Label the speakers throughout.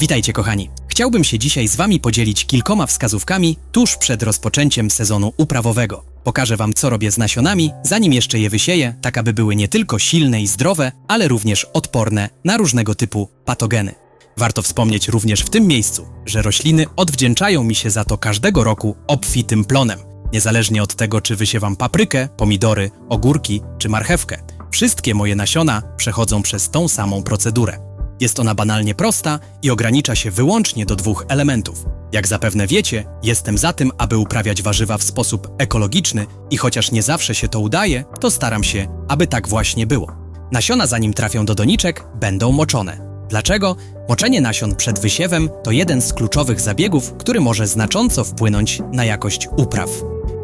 Speaker 1: Witajcie kochani. Chciałbym się dzisiaj z Wami podzielić kilkoma wskazówkami tuż przed rozpoczęciem sezonu uprawowego. Pokażę Wam, co robię z nasionami, zanim jeszcze je wysieję, tak aby były nie tylko silne i zdrowe, ale również odporne na różnego typu patogeny. Warto wspomnieć również w tym miejscu, że rośliny odwdzięczają mi się za to każdego roku obfitym plonem. Niezależnie od tego, czy wysiewam paprykę, pomidory, ogórki czy marchewkę, wszystkie moje nasiona przechodzą przez tą samą procedurę. Jest ona banalnie prosta i ogranicza się wyłącznie do dwóch elementów. Jak zapewne wiecie, jestem za tym, aby uprawiać warzywa w sposób ekologiczny i chociaż nie zawsze się to udaje, to staram się, aby tak właśnie było. Nasiona zanim trafią do doniczek, będą moczone. Dlaczego? Moczenie nasion przed wysiewem to jeden z kluczowych zabiegów, który może znacząco wpłynąć na jakość upraw.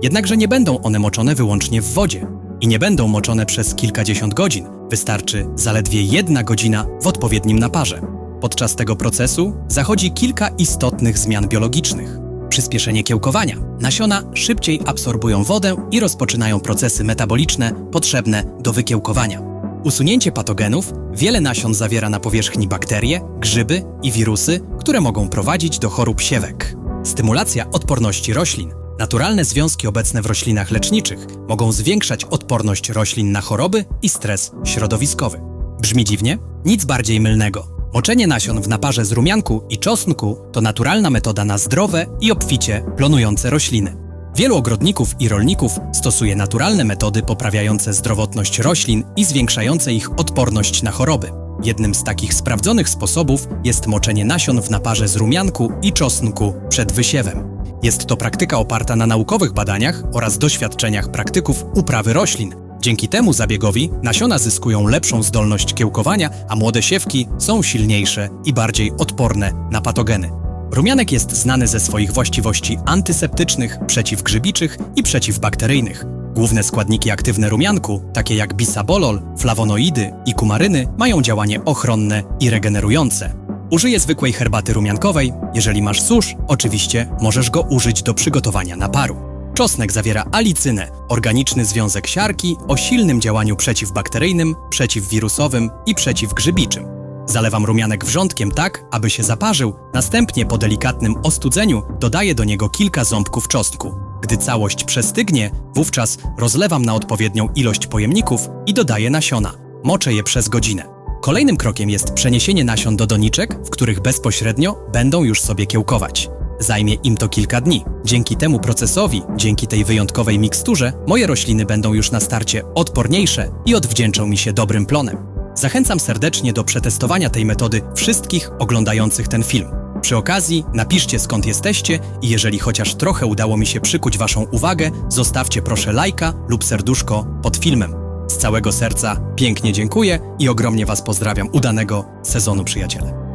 Speaker 1: Jednakże nie będą one moczone wyłącznie w wodzie i nie będą moczone przez kilkadziesiąt godzin. Wystarczy zaledwie jedna godzina w odpowiednim naparze. Podczas tego procesu zachodzi kilka istotnych zmian biologicznych. Przyspieszenie kiełkowania. Nasiona szybciej absorbują wodę i rozpoczynają procesy metaboliczne potrzebne do wykiełkowania. Usunięcie patogenów wiele nasion zawiera na powierzchni bakterie, grzyby i wirusy, które mogą prowadzić do chorób siewek. Stymulacja odporności roślin. Naturalne związki obecne w roślinach leczniczych mogą zwiększać odporność roślin na choroby i stres środowiskowy. Brzmi dziwnie? Nic bardziej mylnego. Moczenie nasion w naparze z rumianku i czosnku to naturalna metoda na zdrowe i obficie plonujące rośliny. Wielu ogrodników i rolników stosuje naturalne metody poprawiające zdrowotność roślin i zwiększające ich odporność na choroby. Jednym z takich sprawdzonych sposobów jest moczenie nasion w naparze z rumianku i czosnku przed wysiewem. Jest to praktyka oparta na naukowych badaniach oraz doświadczeniach praktyków uprawy roślin. Dzięki temu zabiegowi nasiona zyskują lepszą zdolność kiełkowania, a młode siewki są silniejsze i bardziej odporne na patogeny. Rumianek jest znany ze swoich właściwości antyseptycznych, przeciwgrzybiczych i przeciwbakteryjnych. Główne składniki aktywne rumianku, takie jak bisabolol, flawonoidy i kumaryny, mają działanie ochronne i regenerujące. Użyję zwykłej herbaty rumiankowej. Jeżeli masz susz, oczywiście możesz go użyć do przygotowania naparu. Czosnek zawiera alicynę, organiczny związek siarki o silnym działaniu przeciwbakteryjnym, przeciwwirusowym i przeciwgrzybiczym. Zalewam rumianek wrzątkiem tak, aby się zaparzył, następnie po delikatnym ostudzeniu dodaję do niego kilka ząbków czosnku. Gdy całość przestygnie, wówczas rozlewam na odpowiednią ilość pojemników i dodaję nasiona. Moczę je przez godzinę. Kolejnym krokiem jest przeniesienie nasion do doniczek, w których bezpośrednio będą już sobie kiełkować. Zajmie im to kilka dni. Dzięki temu procesowi, dzięki tej wyjątkowej miksturze, moje rośliny będą już na starcie odporniejsze i odwdzięczą mi się dobrym plonem. Zachęcam serdecznie do przetestowania tej metody wszystkich oglądających ten film. Przy okazji napiszcie skąd jesteście i jeżeli chociaż trochę udało mi się przykuć Waszą uwagę, zostawcie proszę lajka lub serduszko pod filmem. Całego serca pięknie dziękuję i ogromnie Was pozdrawiam. Udanego sezonu, przyjaciele.